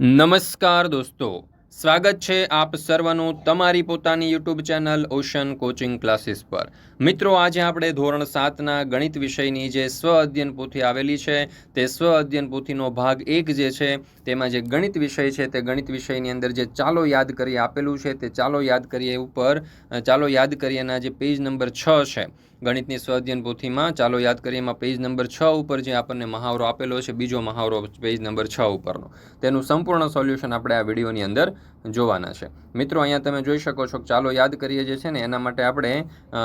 નમસ્કાર દોસ્તો, સ્વાગત છે આપ સર્વનું તમારી પોતાની YouTube channel Ocean coaching classes પર. મિત્રો, આજે આપણે ધોરણ સાતના ગણિત વિષયની જે સ્વ અધ્યયન પોથી આવેલી છે, તે સ્વ અધ્યયન પોથીનો ભાગ એક જે છે, તેમાં જે ગણિત વિષય છે, તે ગણિત વિષયની અંદર જે ચાલો યાદ કરીએ આપેલું છે, તે ચાલો યાદ કરીએ ઉપર ચાલો યાદ કરીએના જે પેજ નંબર છ છે. ગણિતની સ્વાધ્યન પોથીમાં. ચાલો યાદ કરીએ એમાં પેજ નંબર છ ઉપર જે આપણને મહાવરો આપેલો છે, બીજો મહાવરો પેજ નંબર છ ઉપરનો. તેનું સંપૂર્ણ સોલ્યુશન આપણે આ વિડીયોની અંદર જોવાના છે. મિત્રો, અહીંયા તમે જોઈ શકો છો ચાલો યાદ કરીએ જે છે ને, એના માટે આપણે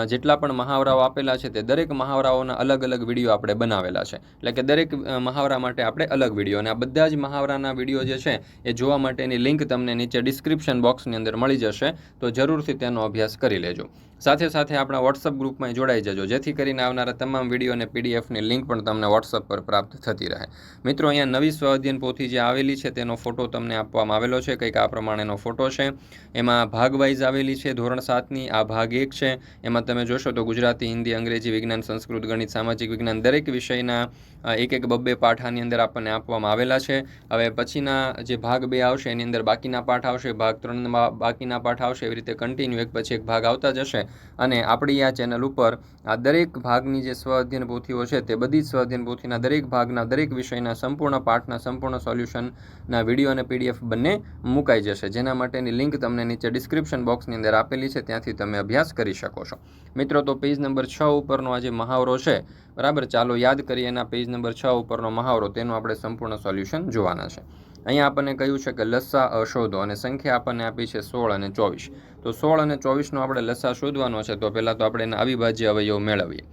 જેટલા પણ મહાવરાઓ આપેલા છે તે દરેક મહાવરાઓના અલગ અલગ વીડિયો આપણે બનાવેલા છે. એટલે કે દરેક મહાવરા માટે આપણે અલગ વીડિયો. અને આ બધા જ મહાવરાના વીડિયો જે છે, એ જોવા માટેની લિંક તમને નીચે ડિસ્ક્રિપ્શન બોક્સની અંદર મળી જશે. તો જરૂરથી તેનો અભ્યાસ કરી લેજો. સાથે સાથે આપણા વોટ્સઅપ ગ્રુપમાં જોડાઈ જજો, જેથી કરીને આવનારા તમામ વીડિયો અને પીડીએફની લિંક પણ તમને વોટ્સઅપ પર પ્રાપ્ત થતી રહે. મિત્રો, અહીંયા નવી સ્વ અધ્યયન પોથી જે આવેલી છે, તેનો ફોટો તમને આપવામાં આવેલો છે. કંઈક આ પ્રમાણેનો ફોટો છે. એમાં ભાગ વાઇઝ આવેલી છે, ધોરણ સાતની આ ભાગ એક છે. એમાં તમે જોશો તો ગુજરાતી, હિન્દી, અંગ્રેજી, વિજ્ઞાન, સંસ્કૃત, ગણિત, સામાજિક વિજ્ઞાન દરેક વિષયના એક એક બબ્બે પાઠ આની અંદર આપણને આપવામાં આવેલા છે. હવે પછીના જે ભાગ બે આવશે, એની અંદર બાકીના પાઠ આવશે, ભાગ ત્રણમાં બાકીના પાઠ આવશે, એવી રીતે કન્ટિન્યુ એક પછી એક ભાગ આવતા જશે. અને આપણી આ ચેનલ ઉપર આ દરેક ભાગની જે સ્વ અધ્યયન પોથીઓ છે, તે બધી સ્વ અધ્યયન પોથીના દરેક ભાગના, દરેક વિષયના સંપૂર્ણ પાઠના, સંપૂર્ણ સોલ્યુશનના વીડિયો અને પીડીએફ બંને મુકાઈ જશે. જેના માટેની લિંક તમને નીચે ડિસ્ક્રિપ્શન બોક્સની અંદર આપેલી છે, ત્યાંથી તમે અભ્યાસ કરી શકો છો. મિત્રો, તો પેજ નંબર છ ઉપરનો આ જે મહાવરો છે, બરાબર? ચાલો યાદ કરીએ એના પેજ નંબર છ ઉપરનો મહાવરો, તેનું આપણે સંપૂર્ણ સોલ્યુશન જોવાના છે. અહીંયા આપણને કહ્યું છે કે લસ્સા શોધો અને સંખ્યા આપણને આપી છે સોળ અને ચોવીસ. તો સોળ અને ચોવીસનો આપણે લસ્સા શોધવાનો છે, તો પહેલાં તો આપણે એના અવિભાજ્ય અવયવ મેળવીએ.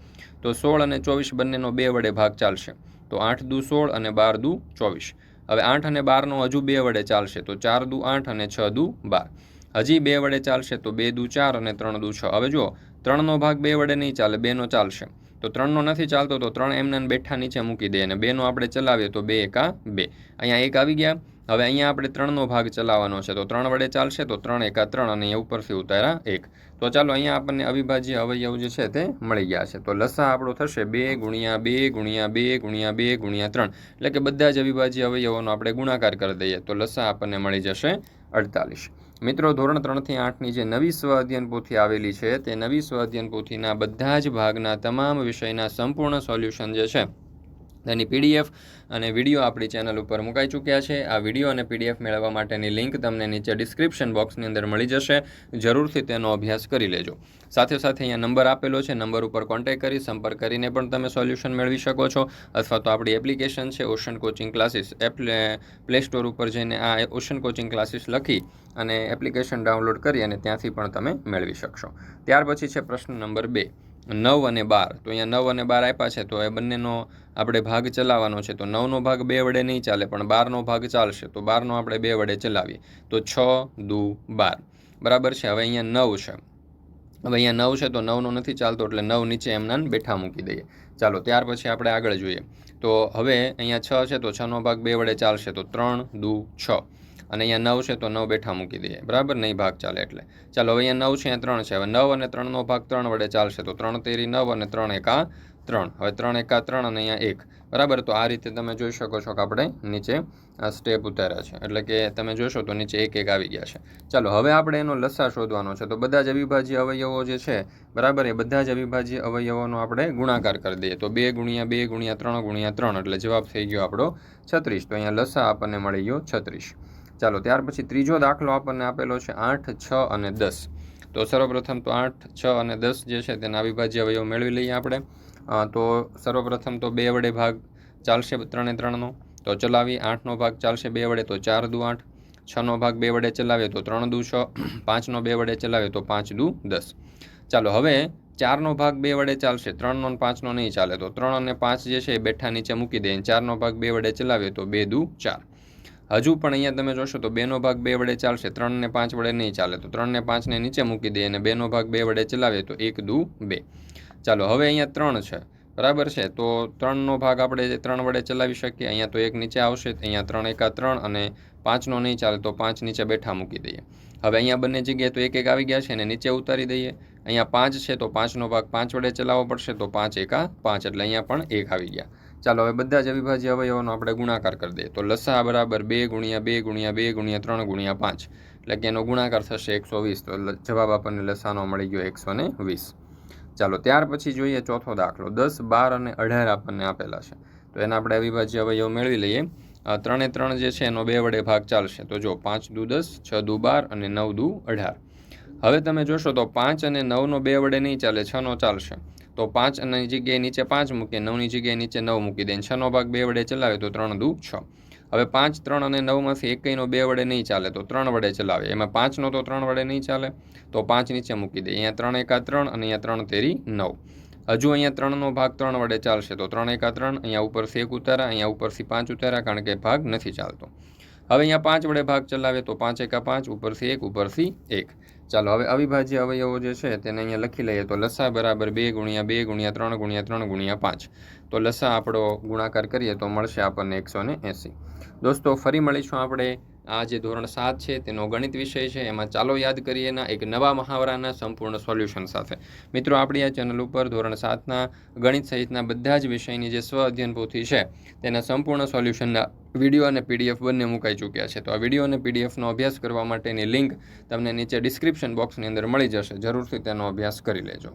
તો સોળ અને ચોવીસ બંનેનો બે વડે ભાગ ચાલશે. તો આઠ દુ સોળ અને બાર દુ ચોવીસ. હવે આઠ અને બારનો હજુ બે વડે ચાલશે, તો ચાર દુ આઠ અને છ દુ બાર. હજી બે વડે ચાલશે, તો બે દુ ચાર અને ત્રણ દુ છ. હવે જુઓ, ત્રણનો ભાગ બે વડે નહીં ચાલે, બેનો ચાલશે. તો ત્રણનો નથી ચાલતો તો ત્રણ એમને બેઠા નીચે મૂકી દઈએ અને બેનો આપણે ચલાવીએ તો બે એકા બે. અહીંયા એક આવી ગયા. હવે અહીંયા આપણે ત્રણનો ભાગ ચલાવવાનો છે. તો ત્રણ વડે ચાલશે તો ત્રણ એકા ત્રણ અને અહીંયા ઉપરથી ઉતાર્યા એક. તો ચાલો અહીંયા આપણને અવિભાજ્ય અવયવ જે છે તે મળી ગયા છે. તો લસા આપણો થશે બે ગુણ્યા બે ગુણ્યા બે ગુણ્યા બે ગુણ્યા ત્રણ. એટલે કે બધા જ અવિભાજ્ય અવયવોનો આપણે ગુણાકાર કરી દઈએ. તો લસા આપણને મળી જશે અડતાલીસ. મિત્રો, ધોરણ ત્રણથી આઠની જે નવી સ્વ અધ્યયન પોથી આવેલી છે, તે નવી સ્વ અધ્યયન પોથીના બધા જ ભાગના તમામ વિષયના સંપૂર્ણ સોલ્યુશન જે છે તેની પીડીએફ અને વીડિયો આપણી ચેનલ ઉપર મુકાઈ ચૂક્યા છે. આ વીડિયો અને પીડીએફ મેળવવા માટેની લિંક તમને નીચે ડિસ્ક્રિપ્શન બોક્સની અંદર મળી જશે. જરૂરથી તેનો અભ્યાસ કરી લેજો. સાથે સાથે અહીંયા નંબર આપેલો છે. નંબર ઉપર કોન્ટેક્ટ કરી, સંપર્ક કરીને પણ તમે સોલ્યુશન મેળવી શકો છો. અથવા તો આપણી એપ્લિકેશન છે ઓશન કોચિંગ ક્લાસીસ એપ્લે પ્લે સ્ટોર ઉપર જઈને આ ઓશન કોચિંગ ક્લાસીસ લખી અને એપ્લિકેશન ડાઉનલોડ કરી અને ત્યાંથી પણ તમે મેળવી શકશો. ત્યાર પછી છે પ્રશ્ન નંબર બે. નવ અને બાર. તો અહીંયા નવ અને બાર આપ્યા છે, તો એ બંનેનો આપણે ભાગ ચલાવવાનો છે. તો નવનો ભાગ બે વડે નહીં ચાલે, પણ બારનો ભાગ ચાલશે. તો બારનો આપણે બે વડે ચલાવીએ. તો છ, દુ, બાર. બરાબર છે? હવે અહીંયા નવ છે. હવે અહીંયા નવ છે, તો નવનો નથી ચાલતો, એટલે નવ નીચે એમના બેઠા મૂકી દઈએ. ચાલો, ત્યાર પછી આપણે આગળ જોઈએ. તો હવે અહીંયા છ છે, તો છનો ભાગ બે વડે ચાલશે. તો ત્રણ, દુ, છ. અને અહીંયા નવ છે તો નવ બેઠા મૂકી દઈએ. બરાબર? નહીં ભાગ ચાલે એટલે. ચાલો, હવે અહીંયા નવ છે, અહીંયા ત્રણ છે. હવે નવ અને ત્રણનો ભાગ ત્રણ વડે ચાલશે. તો ત્રણ તેરી નવ અને ત્રણ એકા ત્રણ. હવે ત્રણ એકા ત્રણ અને અહીંયા એક. બરાબર? તો આ રીતે તમે જોઈ શકો છો કે આપણે નીચે આ સ્ટેપ ઉતાર્યા છે. એટલે કે તમે જોશો તો નીચે એક એક આવી ગયા છે. ચાલો, હવે આપણે એનો લસા શોધવાનો છે. તો બધા જ અવિભાજ્ય અવયવો જે છે, બરાબર? એ બધા જ અવિભાજ્ય અવયવોનો આપણે ગુણાકાર કરી દઈએ. તો બે ગુણ્યા બે ગુણ્યા ત્રણ ગુણ્યા ત્રણ. એટલે જવાબ થઈ ગયો આપણો છત્રીસ. તો અહીંયા લસા આપણને મળી ગયો છત્રીસ. ચાલો, ત્યાર પછી ત્રીજો દાખલો આપણને આપેલો છે આઠ, છ અને દસ. તો સર્વપ્રથમ તો આઠ, છ અને દસ જે છે તેના અવિભાજ્ય અવયવ મેળવી લઈએ આપણે. તો સર્વપ્રથમ તો બે વડે ભાગ ચાલશે ત્રણે ત્રણનો. તો ચલાવી, આઠનો ભાગ ચાલશે બે વડે, તો ચાર દુ આઠ. છનો ભાગ બે વડે ચલાવે તો ત્રણ દુ છ. પાંચનો બે વડે ચલાવે તો પાંચ દુ દસ. ચાલો, હવે ચારનો ભાગ બે વડે ચાલશે, ત્રણનો પાંચનો નહીં ચાલે. તો ત્રણ અને પાંચ જે છે એ બેઠા નીચે મૂકી દે ચારનો ભાગ બે વડે ચલાવે તો બે દુ ચાર. હજુ પણ અહીંયા તમે જોશો તો બેનો ભાગ બે વડે ચાલશે, ત્રણ ને પાંચ વડે નહીં ચાલે. તો ત્રણને પાંચને નીચે મૂકી દઈએ અને બેનો ભાગ બે વડે ચલાવીએ તો એક દુ બે. ચાલો, હવે અહીંયા ત્રણ છે. બરાબર છે? તો ત્રણનો ભાગ આપણે ત્રણ વડે ચલાવી શકીએ, અહીંયા તો એક નીચે આવશે, અહીંયા ત્રણ એકા ત્રણ અને પાંચનો નહીં ચાલે તો પાંચ નીચે બેઠા મૂકી દઈએ. હવે અહીંયા બંને જગ્યાએ તો એક એક આવી ગયા છે અને નીચે ઉતારી દઈએ. અહીંયા પાંચ છે તો પાંચનો ભાગ પાંચ વડે ચલાવવો પડશે તો પાંચ એકા પાંચ. એટલે અહીંયા પણ એક આવી ગયા. ચાલો, હવે બધા જ અવિભાજ્ય અવયવોનો આપણે ગુણાકાર કરી દઈએ. તો લસા બરાબર બે ગુણ્યા બે ગુણ્યા બે ગુણ્યા ત્રણ ગુણ્યા પાંચ. એટલે કે એનો ગુણાકાર થશે એકસો વીસ. તો જવાબ આપણને લસાનો મળી ગયો એકસો ને વીસ. ચાલો, ત્યાર પછી જોઈએ ચોથો દાખલો. દસ, બાર અને અઢાર આપણને આપેલા છે. તો એના આપણે અવિભાજ્ય અવયવ મેળવી લઈએ. ત્રણે ત્રણ જે છે, એનો બે વડે ભાગ ચાલશે. તો જો પાંચ દુ દસ, છ દુ બાર અને નવ દુ અઢાર. હવે તમે જોશો તો પાંચ અને નવનો બે વડે નહીં ચાલે, છનો ચાલશે. તો પાંચ અને જગ્યાએ નીચે પાંચ મૂકીએ, નવની જગ્યાએ નીચે નવ મૂકી દઈએ છનો ભાગ બે વડે ચલાવે તો ત્રણ દુ છ. હવે પાંચ, ત્રણ અને નવમાંથી એકયનો બે વડે નહીં ચાલે તો ત્રણ વડે ચલાવે. એમાં પાંચનો તો ત્રણ વડે નહીં ચાલે તો પાંચ નીચે મૂકી દે. અહીંયા ત્રણ એકા ત્રણ અને અહીંયા ત્રણ તેરી નવ. હજુ અહીંયા ત્રણનો ભાગ ત્રણ વડે ચાલશે તો ત્રણ એકા ત્રણ, અહીંયા ઉપરથી એક ઉતારા, અહીંયા ઉપરથી પાંચ ઉતારા કારણ કે ભાગ નથી ચાલતો. હવે અહીંયા પાંચ વડે ભાગ ચલાવે તો પાંચ એકા પાંચ, ઉપરથી એક ઉપરથી એક. ચાલો, હવે અવિભાજ્ય અવયવો જે છે તેને અહીંયા લખી લઈએ તો લસા બરાબર બે ગુણ્યા બે ગુણ્યા ત્રણ ગુણ્યા ત્રણ ગુણ્યા પાંચ. તો લસા આપણો ગુણાકાર કરીએ તો મળશે આપણને એકસો ને એંસી. દોસ્તો, ફરી મળીશું આપણે આ જે ધોરણ સાત છે, તેનો ગણિત વિષય છે. એમાં ચાલો યાદ કરીએના એક નવા મહાવરાના સંપૂર્ણ સોલ્યુશન સાથે. મિત્રો, આપણી આ ચેનલ ઉપર ધોરણ સાતના ગણિત સહિતના બધા જ વિષયની જે સ્વ અધ્યયન પોથી છે, તેના સંપૂર્ણ સોલ્યુશનના વીડિયો અને પીડીએફ બંને મુકાઈ ચૂક્યા છે. તો આ વીડિયો અને પીડીએફનો અભ્યાસ કરવા માટેની લિંક તમને નીચે ડિસ્ક્રિપ્શન બોક્સની અંદર મળી જશે. જરૂરથી તેનો અભ્યાસ કરી લેજો.